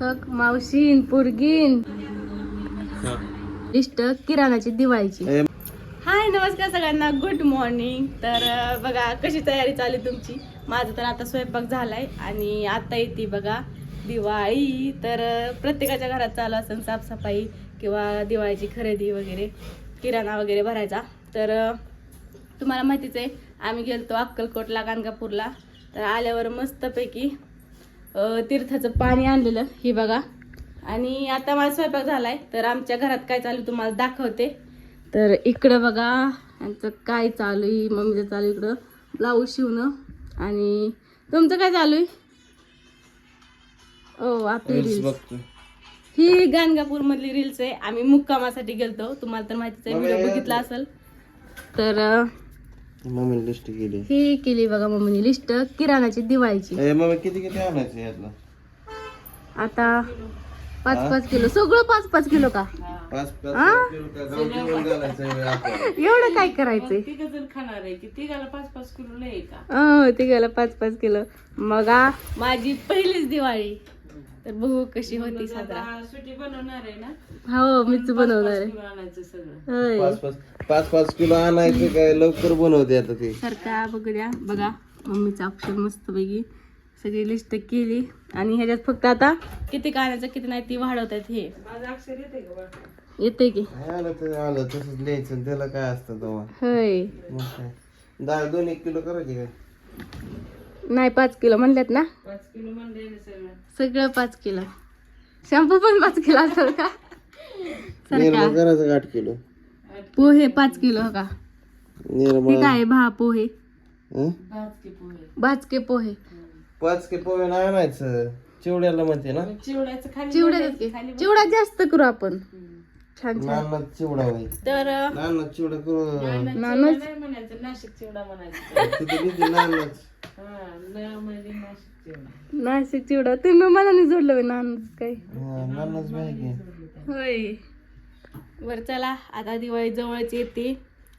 हक मावशीन पुरगीन. List किराणाची दिवाळीची. हाय नमस्कार सगळ्यांना. गुड मॉर्निंग तर बघा कशी तयारी चालू आहे तुमची? माझं तर आता स्वयंपाक झालाय आणि आता येते बघा दिवाळी. तर प्रत्येकाच्या घरात चालू असेल साफसफाई किंवा दिवाळीची खरेदी वगैरे किराणा वगैरे भरायचा. तर तुम्हाला माहितीच आहे आम्ही गेलतो अक्कलकोटला गाणगापूरला. तर आल्यावर मस्तपैकी तीर्थाचं पाणी आणलेलं हे बघा. आणि आता माझा स्वयंपाक झालाय तर आमच्या घरात काय चालू आहे तुम्हाला दाखवते. तर इकडं बघा यांचं काय चालू आहे मम्मीचं चालू आहे इकडं ब्लाऊज शिवणं. आणि तुमचं काय चालू आहे? ओ आपली रील्स ही गाणगापूर मधली रील्स आहे. आम्ही मुक्कामासाठी गेलतो. तुम्हाला तर माहितीच आहे व्हिडिओ बघितला असेल. तर मम्मीने लिस्ट केली. ही केली बघा मम्मीने लिस्ट किराणाची दिवाळीची. ए मम्मी किती किती आणायचं यातलं? आता पाच पाच किलो. सगळं पाच पाच किलो का? पाच पाच आ? किलो का जाऊन जेवण घालायचं आहे आपल्याला. एवढं काय करायचंय? खाणार आहे की तिघाला पाच पाच किलो लय का? अं, ते गेलं पाच पाच किलो. मग आ, माझी पहिलीच दिवाळी. तर बघू कशी होती साजरा. सुटी बनवणार आहे ना? हो मीच बनवणार आहे. आणायचं पाच पाच पाच पाच किलो आणायचं काय लवकर बनवते आता ते. सारखा बघू द्या. बघा मम्मीचं अक्षर मस्त पैकी सगळी लिस्ट केली. आणि ह्याच्यात फक्त आता किती काढायचं किती नाही ती वाढवतात हे. माझं अक्षर येते का की. आलं तर आलं तसंच लिहायचं त्याला काय असतं तेव्हा. होय. दोन एक किलो करायची काय? नाही पाच किलो म्हणल्यात ना? पाच किलो म्हणले ना सगळं. सगळं पाच किलो. शॅम्पू पण पाच किलो असेल का? निर्मा सारखा करायचं आठ किलो? पोहे पाच किलो हो का निर्मा काय भा पोहे? हं? भात की पोहे. भाजके पोहे. पाच के पोहे नाही आणायचं. चिवड्याला म्हणते ना. चिवड्याचं खाली चिवडा चिवडा जास्त करू आपण. छान छान. नाना चिवडा होईल तर नाना चिवडा करू. नानच? म्हणायचं नाशिक चिवडा म्हणायचं. तिथे किती नानाच? न नाशिक चिवडा तुम्ही मनाने जोडलं होय नानच काय. नानाच माहिती होय. बर चला आता दिवाळी जवळच येते.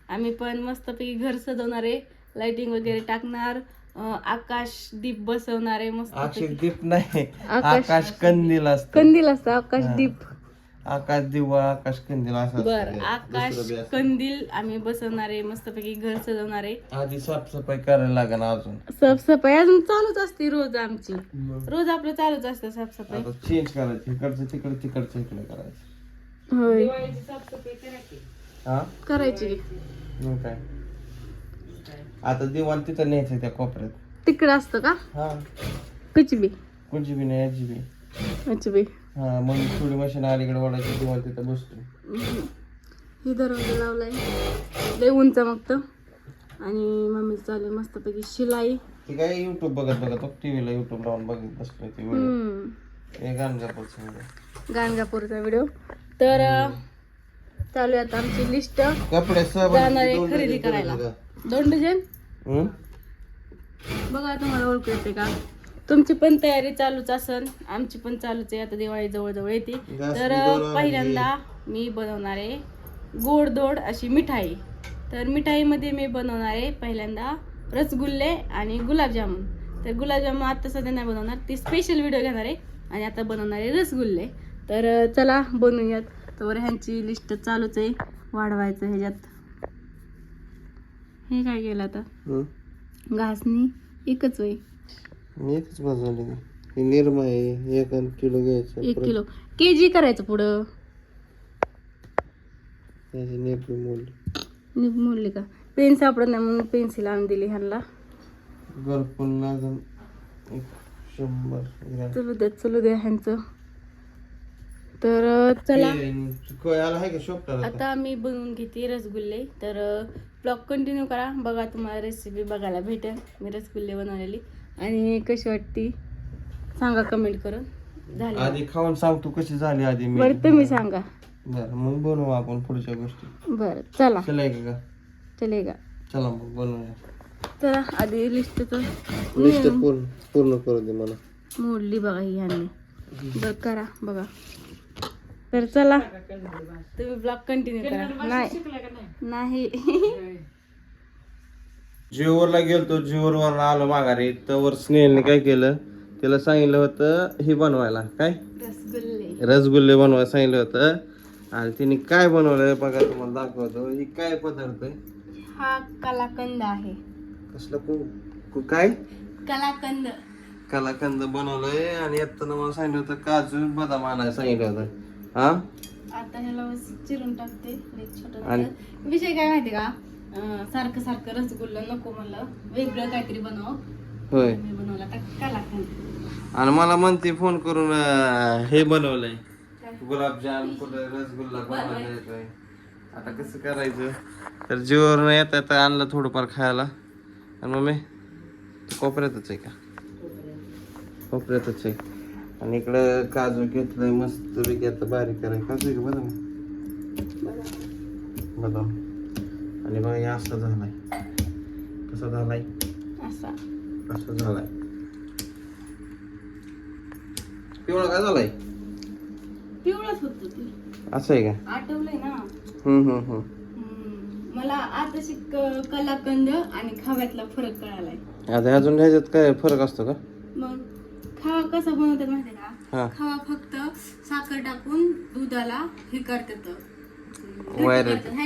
आम्ही पण मस्तपैकी घर सजवणार आहे. लाइटिंग वगैरे टाकणार. आकाश दीप बसवणार आहे मस्त अक्षर दीप नाही आकाश- आकाश कंदील असत. कंदील असतं आकाश दीप. आकाश दिवा आकाश कंदील असं बर असतं ते. आकाश दुसरं बी असतं. कंदील आम्ही बसवणार आहे मस्तपैकी घर सजवणार. आहे आधी साफसफाई करायला लागेल अजून. साफसफाई अजून चालूच असते रोज आमची. रोज आपलं चालूच असतं साफसफाई. आता चेंज करायचं इकडचं तिकडे तिकडचं इकडे करायचं. होय. हा? करायची. मग काय? आता दिवाण तिथं न्यायचं त्या कोपऱ्यात. तिकडं असतं का? हा. कुचबी. कोणची बी नाही याची बी कुचबी. हा मग थोडी मशीन अलीकडे ओढायची दिवाण तिथं बसतो ही दरवाजा लावलाय. लय उंच मग तर आणि मम्मी चालू मस्तपैकी शिलाई. ते काय युट्यूब बघत बघत टीव्हीला युट्यूब लावून बघत बसलोय ते व्हिडिओ हम्म. हे गाणगापूरचं व्हिडिओ गाणगापूरचा व्हिडिओ तर अं, चालू आहे आता आमची लिस्ट कपडे जाणार आहे खरेदी करायला. दोन डझन? बघा तुम्हाला ओळखू येते का? तुमची पण तयारी चालूच असन. आमची पण चालूच आहे. आता दिवाळी जवळजवळ येते. तर पहिल्यांदा मी बनवणार आहे गोडधोड अशी मिठाई. तर मिठाईमध्ये मी बनवणार आहे पहिल्यांदा रसगुल्ले आणि गुलाबजामुन. तर गुलाबजामुन आता सध्या नाही बनवणार. ती स्पेशल व्हिडिओ घेणार आहे. आणि आता बनवणार आहे रसगुल्ले. तर चला बनवूयात. तर ह्यांची लिस्ट चालूच आहे. वाढवायचं ह्याच्यात. हे काय केलं आता? घासणी. एकच वय मी एकच भाजवली ही निर्मा आहे एक किलो घ्यायचं एक किलो. के जी करायचं पुढं. त्याची नेपी मोल. नि- म्हणली का? पेन सापडत नाही म्हणून पेन्सिल आणून दिली ह्यांना. गरपून अजून एक शंभर ग्रॅम. चलू द्या चलू द्या ह्यांचं. तर अं, चला आहे का आता मी बनवून घेते रसगुल्ले. तर ब्लॉग कंटिन्यू करा. बघा तुम्हाला रेसिपी बघायला भेटेल. मी रसगुल्ले बनवलेली. आणि कशी वाटती? सांगा कमेंट करून. झाली. आधी खाऊन सांग तू कशी झाली आधी मी. बरं तुम्ही सांगा. बरं मग बनवू आपण पुढच्या गोष्टी. बरं चला. चलाय का का चलेगा चला मग बनवूया. चला आधी लिस्टचं लिस्ट पूर्ण पूर्ण करू दे मला. मोडली बघा ही ह्यांनी बरं करा बघा. तर चला. तुम्ही ब्लॉग कंटिन्यू करा. नाही. नाही? जिओवरला गेलतो जिओवर आलो माघारी. तर स्नेहलने काय केलं? तिला सांगितलं होतं हे बनवायला. काय? रसगुल्ले. रसगुल्ले बनवायला सांगितलं होतं. आणि तिने काय बनवलंय बघा तुम्हाला दाखवतो. ही काय पदार्थ आहे? हा कलाकंद आहे. कसलं कु कु- काय? कलाकंद. कलाकंद बनवलंय. आणि येताना मला सांगितलं होतं काजू बदाम आणायला सांगितलं होतं. हा? आता ह्याला चिरून टाकते. छोटं आणि-. विषय काय माहिती का? सारखं सारखं रसगुल्ला नको म्हणलं. वेगळं काहीतरी बनव. होय. मी बनवला आता कलाकंद आणि मला म्हणते फोन करून अं, हे बनवलंय? गुलाबजाम कुठं रसगुल्ला बनवायला येतोय आता कसं करायचं? तर जीवर येत येता आणलं थोडंफार खायला. आणि मग मी कोपऱ्यातच आहे का? कोपऱ्यातच आहे. आणि इकडं काजू घेतलंय मस्त पैकी आता बारीक कराय काजू आहे का बदाम बदाम आणि बघा हे असा झालाय. कसा झालाय? असा. असा झालाय. पिवळा काय झालाय? पिवळच होत असं आहे का? आठवलंय ना. हम्म हम्म हम्म. हम्म, मला आता शिक कलाकंद आणि खाव्यातला फरक कळालाय. आता अजून ह्याच्यात काय फरक असतो का? मग खावा कसा बनवतात माहिती का? हा. खावा फक्त साखर टाकून दुधाला हे करतात.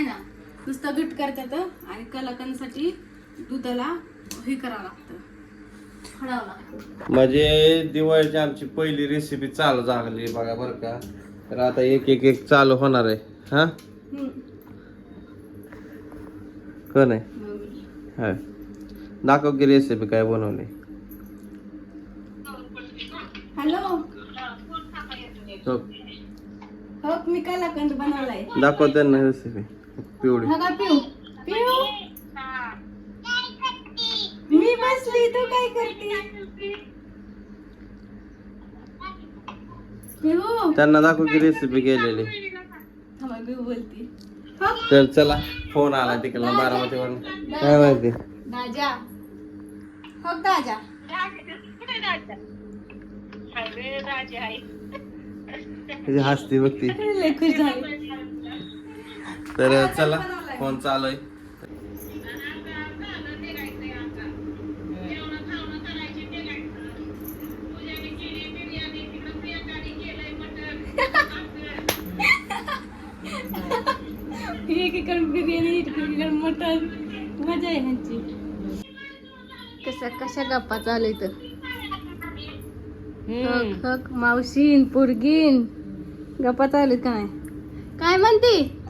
ना? नुसतं घट करतात आणि कलाकंदसाठी दुधाला हे करावं लागतं. म्हणजे दिवाळीची आमची पहिली रेसिपी चालू झाली बघा बरं का. तर आता एक एक एक चालू होणार आहे. हा. कोण आहे? हा. दाखव की रेसिपी काय बनवली. हॅलो. हो, हो मी कलाकंद बनवलाय. दाखव त्यांना रेसिपी पिवळी. हा का पिऊ? पिऊ? मी बसली तू काय करते? पिऊ? त्यांना दाखव की रेसिपी केलेली. थांबा पिऊ बोलते. हो? तर चला फोन आला तिकडला बारामतीवरून. काय माहिती? दाजा. हो दाजा. तुझी हसती बघती. लय खुश झाली. तर चला फोन चालू आहे. मटन मजा आहे ह्यांची. कशा कशा गप्पा चालू इथं हक हक मावशीन पोरगीन. गप्पा चालू का नाही? काय म्हणते?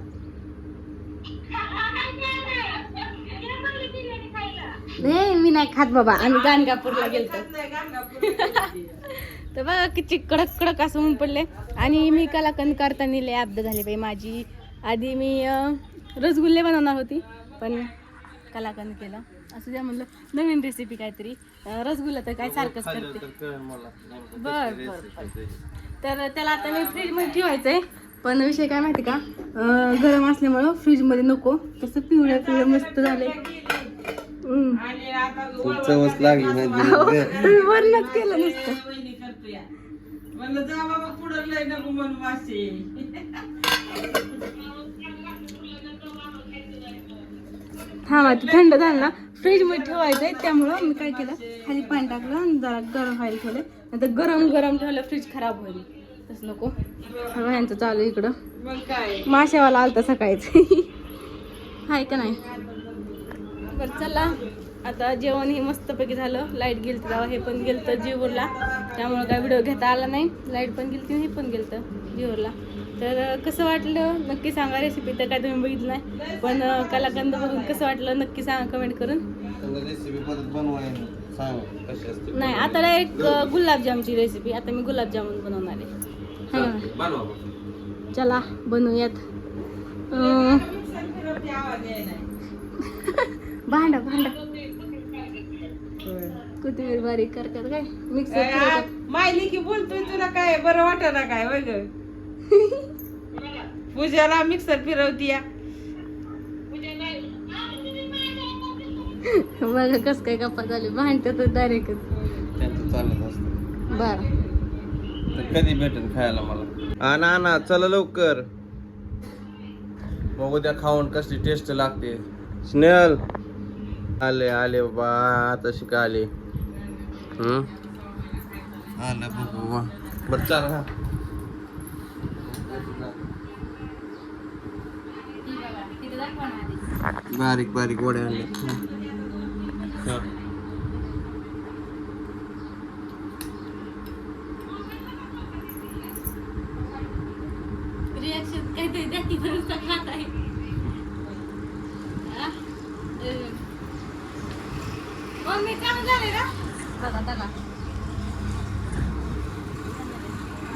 नाही मी नाही खात बाबा आम्ही गाणगापूरला गेलतो. तर बघा किती कडक कडक असं ऊन पडले आणि मी कलाकंद करताना लय अब्द झाली बाई माझी. आधी मी रसगुल्ले बनवणार होती पण कलाकंद केलं. असं द्या म्हणलं नवीन रेसिपी काहीतरी. रसगुल्ला तर काय सारखंच करते. बर बर तर त्याला आता मी फ्रीजमध्ये ठेवायचं आहे पण विषय काय माहिती का? गरम असल्यामुळं फ्रीजमध्ये नको. तसं पिवळं पिवळं मस्त झाले चवच लागली म्हणजे वर्णच केलं नुसतं. हा ते थंड झालं ना. फ्रीजमध्ये ठेवायचं आहे त्यामुळं मी काय केलं खाली पाणी टाकलं आणि जरा गरम व्हायला ठेवलं. नंतर गरम गरम ठेवलं फ्रीज खराब होईल. तसं नको. सगळं यांचं चालू आहे इकडं. मग काय? माशावाला आलता सकाळीच. हाय का नाही? बरं चला. आता जेवण हे मस्तपैकी झालं. लाइट गेली तेव्हा हे पण गेलं तर जीवरला. त्यामुळं काय व्हिडिओ घेता आला नाही. लाइट पण गेली हे पण गेलं तर जीवरला. तर कसं वाटलं? नक्की सांगा रेसिपी तर काय तुम्ही बघितलं नाही. पण कलाकंद बघून कसं वाटलं? नक्की सांगा कमेंट करून. नाही आता डायरेक्ट गुलाबजामची रेसिपी आता मी गुलाबजामुन बनवणार आहे. चला बनवूयात. भांडा भांडा. कोथिंबीर बारीक करतात काय? मिक्सर मायली की बोलतोय तुला काय बरं वाटत ना काय वय ग? पूजाला मिक्सर फिरवती या बघा कस काय गप्पा झाली भांडतात डायरेक्ट त्यांचं चालत असतं. बर. तर कधी भेटेल खायला मला? हा ना ना चला लवकर. बघू द्या खाऊन कसली टेस्ट लागते. स्नेहल! आले आले बाबा आता शिका आले. हम्म आलं बघू बरं चाल बारीक बारीक वड्या आणले हा. रिॲक्शन काहीतरी की नुसतं खात आहे आ? अ. मम्मी चांगलं झाले ना बघा बघा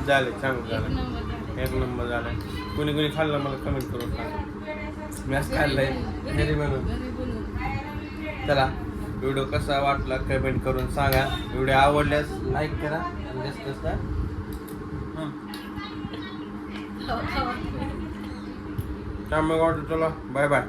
झाले चांगलं झालं. झाले. एक नंबर झालाय कोणी कोणी खाल्लं मला कमेंट करून सांगा. मी असं खाल्लंय घरी बनवून. बनवून चला व्हिडिओ कसा वाटला कमेंट करून सांगा. व्हिडिओ आवडल्यास लाईक करा. आणि जास्त जास्त. हं. त्यामुळे वाटतं चला. Bye bye